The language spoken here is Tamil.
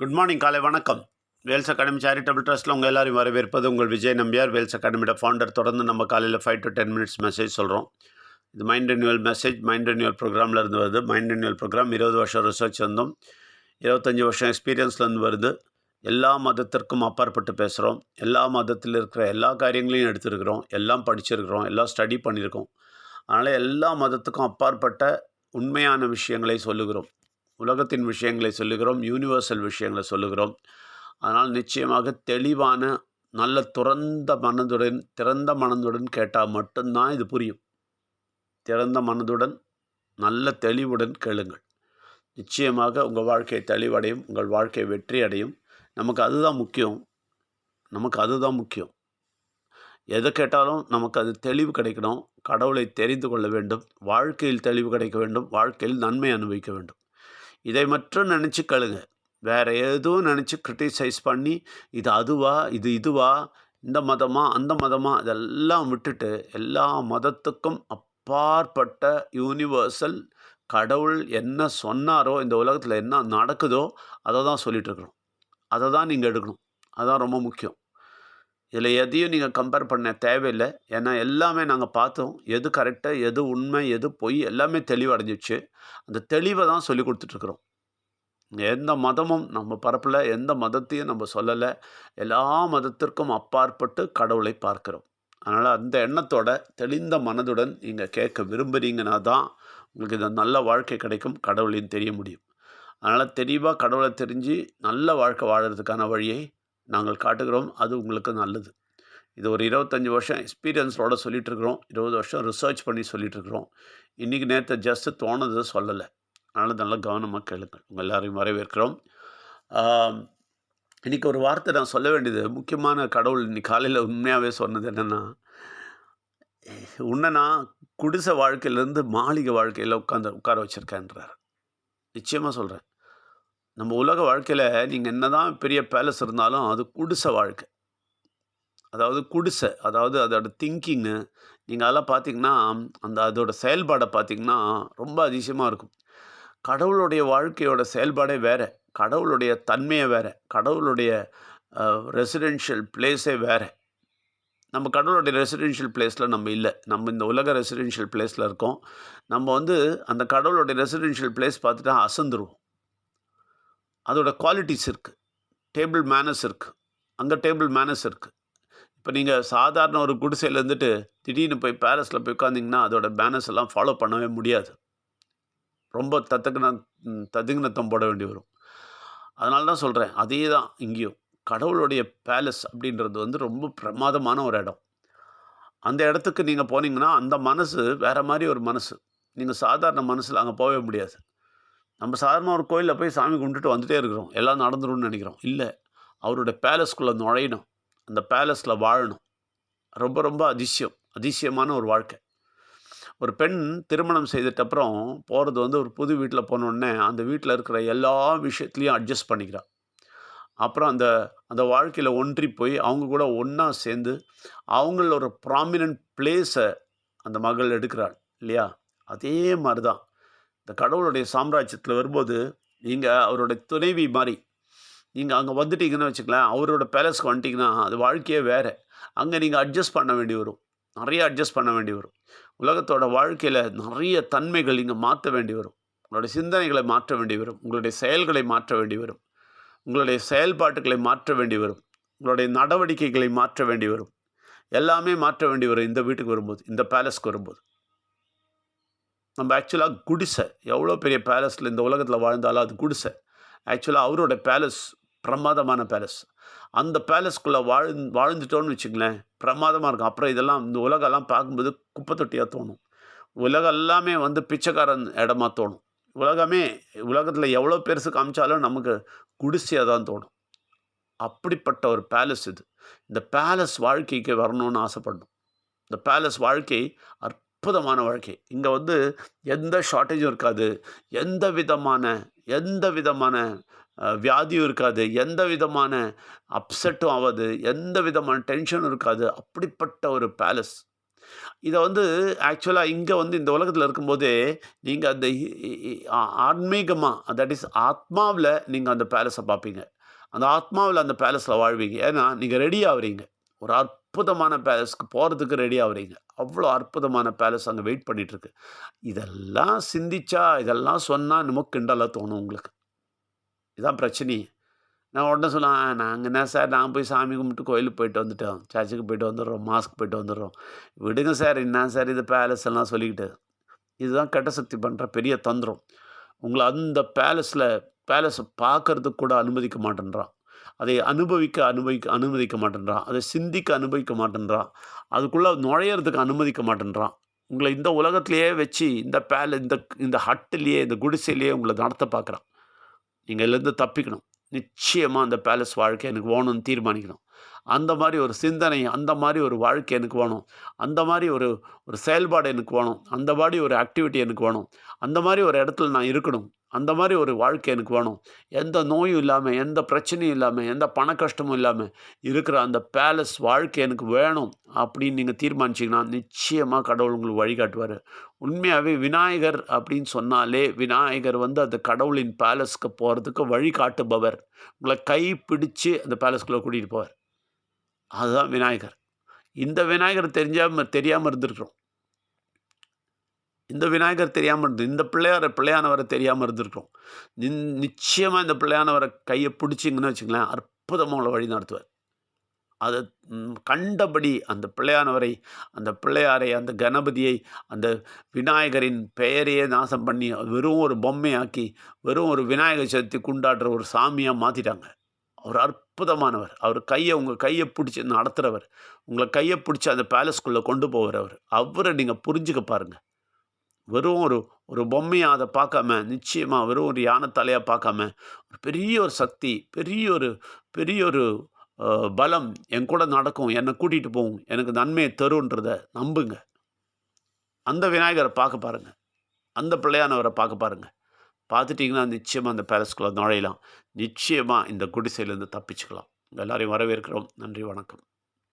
குட் மார்னிங் காலை வணக்கம். வேல்ஸ் அகாடமி சேரிட்டபிள் ட்ரஸ்ட்டில் உங்கள் எல்லாரையும் வரவேற்பது உங்கள் விஜய் நம்பியார். வேல்ஸ் அகாடமியோட ஃபவுண்டர் தொடர்ந்து நம்ம காலையில் five to ten minutes message சொல்கிறோம் இது mind renewal message mind renewal ப்ரோக்ராமில் இருந்து வருது. மைண்ட் ரெனியூவல் ப்ரோக்ராம் இருபது வருஷம் ரிசர்ச் இருந்தோம் இருபத்தஞ்சி வருஷம் எக்ஸ்பீரியன்ஸ்லேருந்து வருது. எல்லா மதத்திற்கும் அப்பாற்பட்டு பேசுகிறோம் எல்லா மதத்தில் இருக்கிற எல்லா காரியங்களையும் எடுத்துருக்கிறோம். எல்லாம் படிச்சிருக்கிறோம். எல்லாம் ஸ்டடி பண்ணியிருக்கோம். அதனால் எல்லா மதத்துக்கும் அப்பாற்பட்ட உண்மையான விஷயங்களை சொல்லுகிறோம். உலகத்தின் விஷயங்களை சொல்லுகிறோம் யூனிவர்சல் விஷயங்களை சொல்லுகிறோம். அதனால் நிச்சயமாக தெளிவான நல்ல துறந்த மனதுடன் திறந்த மனதுடன் கேட்டால் மட்டும்தான் இது புரியும். திறந்த மனதுடன் நல்ல தெளிவுடன் கேளுங்கள். நிச்சயமாக உங்கள் வாழ்க்கை தெளிவடையும் உங்கள் வாழ்க்கை வெற்றி அடையும் நமக்கு அதுதான் முக்கியம். நமக்கு அதுதான் முக்கியம். எதை கேட்டாலும் நமக்கு அது தெளிவு கிடைக்கணும். கடவுளை தெரிந்து கொள்ள வேண்டும். வாழ்க்கையில் தெளிவு கிடைக்க வேண்டும். வாழ்க்கையில் நன்மை அனுபவிக்க வேண்டும். இதை மட்டும் நினச்சி கழுங்க வேறு எதுவும் நினச்சி க்ரிட்டிசைஸ் பண்ணி இது அதுவா இது இதுவா இந்த மதமா அந்த மதமா இதெல்லாம் விட்டுட்டு எல்லா மதத்துக்கும் அப்பாற்பட்ட யூனிவர்சல் கடவுள் என்ன சொன்னாரோ இந்த உலகத்தில் என்ன நடக்குதோ அதை தான் சொல்லிகிட்ருக்குறோம் அதை தான் நீங்கள் எடுக்கணும். அதுதான் ரொம்ப முக்கியம். இதில் எதையும் நீங்கள் கம்பேர் பண்ண தேவையில்லை. ஏன்னா எல்லாமே நாங்கள் பார்த்தோம். எது கரெக்டாக எது உண்மை எது பொய் எல்லாமே தெளிவடைஞ்சிச்சு. அந்த தெளிவை தான் சொல்லி கொடுத்துட்ருக்குறோம். எந்த மதமும் நம்ம பரப்பில் எந்த மதத்தையும் நம்ம சொல்லலை. எல்லா மதத்திற்கும் அப்பாற்பட்டு கடவுளை பார்க்கிறோம். அதனால் அந்த எண்ணத்தோட தெளிந்த மனதுடன் நீங்கள் கேட்க விரும்புகிறீங்கன்னா தான் உங்களுக்கு இந்த நல்ல வாழ்க்கை கிடைக்கும் கடவுளையும் தெரிய முடியும். அதனால் தெளிவாக கடவுளை தெரிஞ்சு நல்ல வாழ்க்கை வாழறதுக்கான வழியை நாங்கள் காட்டுகிறோம் அது உங்களுக்கு நல்லது. இது ஒரு இருபத்தஞ்சி வருஷம் எக்ஸ்பீரியன்ஸோடு சொல்லிகிட்ருக்குறோம் இருபது வருஷம் ரிசர்ச் பண்ணி சொல்லிகிட்ருக்குறோம் இன்றைக்கி நேற்று ஜஸ்ட்டு தோணுது சொல்லலை. அதனால் நல்லா கவனமாக கேளுங்கள். உங்கள் எல்லாரையும் வரவேற்கிறோம். இன்றைக்கி ஒரு வார்த்தை நான் சொல்ல வேண்டியது முக்கியமான கடவுள் இன்னைக்கு காலையில் உண்மையாகவே சொன்னது என்னென்னா உன்னை நான் குடிசை வாழ்க்கையிலேருந்து மாளிகை வாழ்க்கையில் உட்காந்து உட்கார வச்சுருக்கேன்றார். நிச்சயமாக சொல்கிறேன் நம்ம உலக வாழ்க்கையில் நீங்கள் என்ன தான் பெரிய பேலஸ் இருந்தாலும் அது குடிசை வாழ்க்கை. அதாவது குடிசை அதாவது அதோட திங்கிங்கு நீங்கள் அதெல்லாம் பார்த்தீங்கன்னா அந்த அதோட செயல்பாடை பார்த்தீங்கன்னா ரொம்ப அதிசயமாக இருக்கும். கடவுளுடைய வாழ்க்கையோட செயல்பாடே வேறு கடவுளுடைய தன்மையை வேறு கடவுளுடைய ரெசிடென்ஷியல் பிளேஸே வேறு. நம்ம கடவுளுடைய ரெசிடென்ஷியல் பிளேஸில் நம்ம இல்லை. நம்ம இந்த உலக ரெசிடென்ஷியல் பிளேஸில் இருக்கோம். நம்ம வந்து அந்த கடவுளுடைய ரெசிடென்ஷியல் பிளேஸ் பார்த்துட்டா அசந்துருவோம். அதோடய குவாலிட்டிஸ் இருக்குது டேபிள் மேனஸ் இருக்குது அங்கே டேபிள் மேனஸ் இருக்குது இப்போ நீங்கள் சாதாரண ஒரு குடிசையிலேருந்துட்டு திடீர்னு போய் பேலஸில் போய் உட்காந்திங்கன்னா அதோட மேனஸ் எல்லாம் ஃபாலோ பண்ணவே முடியாது. ரொம்ப தத்துக்குன ததுங்கினத்தம் போட வேண்டி வரும். அதனால தான் சொல்கிறேன் அதே தான் இங்கேயும். கடவுளுடைய பேலஸ் அப்படின்றது வந்து ரொம்ப பிரமாதமான ஒரு இடம். அந்த இடத்துக்கு நீங்கள் போனீங்கன்னா அந்த மனசு வேறு மாதிரி ஒரு மனசு. நீங்கள் சாதாரண மனசில் அங்கே போகவே முடியாது. நம்ம சாதாரண ஒரு கோயிலில் போய் சாமி கும்பிட்டுட்டு வந்துகிட்டே இருக்கிறோம். எல்லாம் நடந்துரும்னு நினைக்கிறோம். இல்லை அவருடைய பேலஸ்குள்ளே நுழையணும். அந்த பேலஸில் வாழணும். ரொம்ப ரொம்ப அதிசயம். அதிசயமான ஒரு வாழ்க்கை. ஒரு பெண் திருமணம் செய்துட்டப்புறம் போகிறது வந்து ஒரு புது வீட்டில் போனோடனே அந்த வீட்டில் இருக்கிற எல்லா விஷயத்துலேயும் அட்ஜஸ்ட் பண்ணிக்கிறாள் அப்புறம் அந்த அந்த வாழ்க்கையில் ஒன்றி போய் அவங்க கூட ஒன்றா சேர்ந்து அவங்கள ஒரு ப்ராமினன்ட் பிளேஸை அந்த மகள் எடுக்கிறாள். இல்லையா? அதே மாதிரி தான் இந்த கடவுளுடைய சாம்ராஜ்யத்தில் வரும்போது நீங்கள் அவருடைய துணைவி மாதிரி நீங்கள் அங்கே வந்துட்டீங்கன்னு வச்சுக்கலாம் அவரோட பேலஸ்க்கு வந்துட்டிங்கன்னா அது வாழ்க்கையே வேறு. அங்கே நீங்கள் அட்ஜஸ்ட் பண்ண வேண்டி வரும். நிறைய அட்ஜஸ்ட் பண்ண வேண்டி வரும். உலகத்தோட வாழ்க்கையில் நிறைய தன்மைகள் இங்கே மாற்ற வேண்டி வரும். உங்களுடைய சிந்தனைகளை மாற்ற வேண்டி வரும். உங்களுடைய செயல்களை மாற்ற வேண்டி வரும். உங்களுடைய செயல்பாட்டுகளை மாற்ற வேண்டி வரும். உங்களுடைய நடவடிக்கைகளை மாற்ற வேண்டி வரும். எல்லாமே மாற்ற வேண்டி வரும் இந்த வீட்டுக்கு வரும்போது இந்த பேலஸ்க்கு வரும்போது. நம்ம ஆக்சுவலாக குடிசை. எவ்வளோ பெரிய பேலஸில் இந்த உலகத்தில் வாழ்ந்தாலும் அது குடிசை. ஆக்சுவலாக அவரோட பேலஸ் பிரமாதமான பேலஸ் அந்த பேலஸ்குள்ளே வாழ் வாழ்ந்துட்டோன்னு வச்சுங்களேன் பிரமாதமாக இருக்கும். அப்புறம் இதெல்லாம் இந்த உலகெல்லாம் பார்க்கும்போது குப்பை தொட்டியாக தோணும். உலகம் எல்லாமே வந்து பிச்சைக்காரன் இடமா தோணும். உலகமே உலகத்தில் எவ்வளோ பெருசு காமிச்சாலும் நமக்கு குடிசையாக தான் தோணும். அப்படிப்பட்ட ஒரு பேலஸ் இது. இந்த பேலஸ் வாழ்க்கைக்கு வரணும்னு ஆசைப்படணும். இந்த பேலஸ் வாழ்க்கை அற்புதமான வாழ்க்கை இங்கே வந்து எந்த ஷார்ட்டேஜும் இருக்காது எந்த விதமான எந்த விதமான வியாதியும் இருக்காது எந்த விதமான அப்செட்டும் ஆகாது எந்த விதமான டென்ஷனும் இருக்காது அப்படிப்பட்ட ஒரு பேலஸ் இதை வந்து ஆக்சுவலாக இங்கே வந்து இந்த உலகத்தில் இருக்கும்போதே, நீங்கள் அந்த ஆன்மீகமாக தட் இஸ் ஆத்மாவில் நீங்கள் அந்த பேலஸை பார்ப்பீங்க. அந்த ஆத்மாவில் அந்த பேலஸில் வாழ்வீங்க. ஏன்னா, நீங்கள் ரெடி ஆவுறீங்க. ஒரு அற்புதமான பேலஸ்க்கு போகிறதுக்கு ரெடி ஆவுறீங்க. அவ்வளோ அற்புதமான பேலஸ் அங்கே வெயிட் பண்ணிகிட்ருக்கு இதெல்லாம் சிந்திச்சா, இதெல்லாம் சொன்னால் என்னமோ கிண்டலாக தோணும் உங்களுக்கு. இதுதான் பிரச்சனையே. நான் உடனே சொல்லுவேன், நாங்கள் என்ன சார் நான் போய் சாமி கும்பிட்டு கோயிலுக்கு போயிட்டு வந்துட்டோம். சர்ச்சுக்கு போயிட்டு வந்துடுறோம். மாஸ்க்கு போயிட்டு வந்துடுறோம். விடுங்க சார் என்ன சார் இது பேலஸ் எல்லாம் சொல்லிக்கிட்டு." இதுதான் கெட்ட சக்தி பண்ணுற பெரிய தந்திரம். உங்களை அந்த பேலஸில் பேலஸை பார்க்கறதுக்கு கூட அனுமதிக்க மாட்டேன்றான். அதை அனுபவிக்க அனுபவிக்க அனுமதிக்க மாட்டேன்றான். அதை சிந்திக்க அனுபவிக்க மாட்டேன்றான். அதுக்குள்ளே நுழையறதுக்கு அனுமதிக்க மாட்டேன்றான். உங்களை இந்த உலகத்திலேயே வச்சு இந்த பேல இந்த இந்த ஹட்டிலேயே இந்த குடிசையிலேயே உங்களை நடத்த பார்க்குறான். நீங்கள் இதுலேருந்து தப்பிக்கணும். நிச்சயமாக அந்த பேலஸ் வாழ்க்கை எனக்கு வேணும்னு தீர்மானிக்கணும். அந்த மாதிரி ஒரு சிந்தனை, அந்த மாதிரி ஒரு வாழ்க்கை எனக்கு வேணும். அந்த மாதிரி ஒரு ஒரு செயல்பாடு எனக்கு வேணும். அந்த மாதிரி ஒரு ஆக்டிவிட்டி எனக்கு வேணும். அந்த மாதிரி ஒரு இடத்துல நான் இருக்கணும். அந்த மாதிரி ஒரு வாழ்க்கை எனக்கு வேணும். எந்த நோயும் இல்லாமல் எந்த பிரச்சனையும் இல்லாமல் எந்த பண கஷ்டமும் இல்லாமல் இருக்கிற அந்த பேலஸ் வாழ்க்கை எனக்கு வேணும் அப்படின்னு நீங்கள் தீர்மானிச்சீங்கன்னா, நிச்சயமாக கடவுள் உங்களுக்கு வழிகாட்டுவார் உண்மையாகவே விநாயகர் அப்படின்னு சொன்னாலே, விநாயகர் வந்து அந்த கடவுளின் பேலஸ்க்கு போகிறதுக்கு வழிகாட்டுபவர். உங்களை கை பிடிச்சு அந்த பேலஸ்க்குள்ளே கூட்டிகிட்டு போவார். அதுதான் விநாயகர். இந்த விநாயகர் தெரிஞ்சாமல் தெரியாமல் இருந்திருக்கிறோம். இந்த விநாயகர் தெரியாமல் இருந்து இந்த பிள்ளையார பிள்ளையானவரை தெரியாமல் இருந்திருக்கிறோம். நின் நிச்சயமாக இந்த பிள்ளையானவரை கையை பிடிச்சிங்கன்னு வச்சுங்களேன் அற்புதமாக உங்களை வழி நடத்துவார். அதை கண்டபடி அந்த பிள்ளையானவரை, அந்த பிள்ளையாரை, அந்த கணபதியை, அந்த விநாயகரின் பெயரையே நாசம் பண்ணி, வெறும் ஒரு பொம்மையாக்கி, வெறும் ஒரு விநாயகர் சதுர்த்தி கொண்டாடுற ஒரு சாமியாக மாற்றிட்டாங்க அவர் அற்புதமானவர். அவர் கையை உங்கள் கையை பிடிச்சி நடத்துகிறவர் உங்களை கையை பிடிச்சி அந்த பேலஸ்குள்ளே கொண்டு போவார் அவரை நீங்கள் புரிஞ்சுக்க பாருங்கள் வெறும் ஒரு ஒரு பொம்மையாக அதை பார்க்காம, நிச்சயமாக வெறும் ஒரு யானை தலையாக பார்க்காம, ஒரு பெரிய ஒரு சக்தி, பெரிய ஒரு பெரிய ஒரு பலம் என் கூட நடக்கும். என்னை கூட்டிகிட்டு போகும். எனக்கு நன்மையை தருன்றத நம்புங்க. அந்த விநாயகரை பார்க்க பாருங்க. அந்த பிள்ளையானவரை பார்க்க பாருங்கள் பார்த்துட்டிங்கன்னா நிச்சயமாக அந்த பேலஸ்குள்ளே நுழையலாம். நிச்சயமாக இந்த குடிசையிலேருந்து தப்பிச்சுக்கலாம். எல்லாரையும் வரவேற்கிறோம். நன்றி, வணக்கம்.